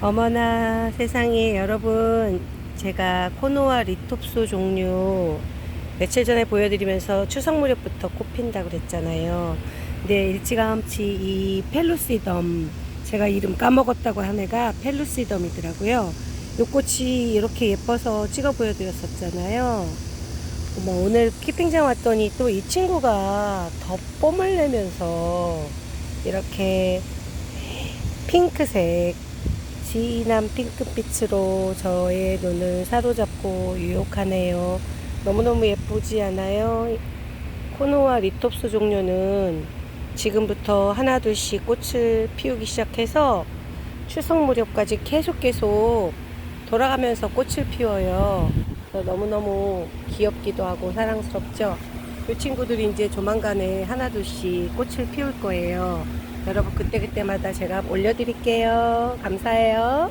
어머나 세상에 여러분 제가 코노아 리톱소 종류 며칠 전에 보여드리면서 추석 무렵부터 꽃핀다고 그랬잖아요. 근데 일찌감치 이 펠루시덤 제가 이름 까먹었다고 한 애가 펠루시덤이더라고요. 이 꽃이 이렇게 예뻐서 찍어 보여드렸었잖아요. 어머, 오늘 키핑장 왔더니 또 이 친구가 더 뽐을 내면서 이렇게 핑크색 진한 핑크빛으로 저의 눈을 사로잡고 유혹하네요. 너무너무 예쁘지 않아요? 코노와 리톱스 종류는 지금부터 하나둘씩 꽃을 피우기 시작해서 추석 무렵까지 계속 계속 돌아가면서 꽃을 피워요. 너무너무 귀엽기도 하고 사랑스럽죠? 이 친구들이 이제 조만간에 하나둘씩 꽃을 피울 거예요. 여러분 그때그때마다 제가 올려드릴게요. 감사해요.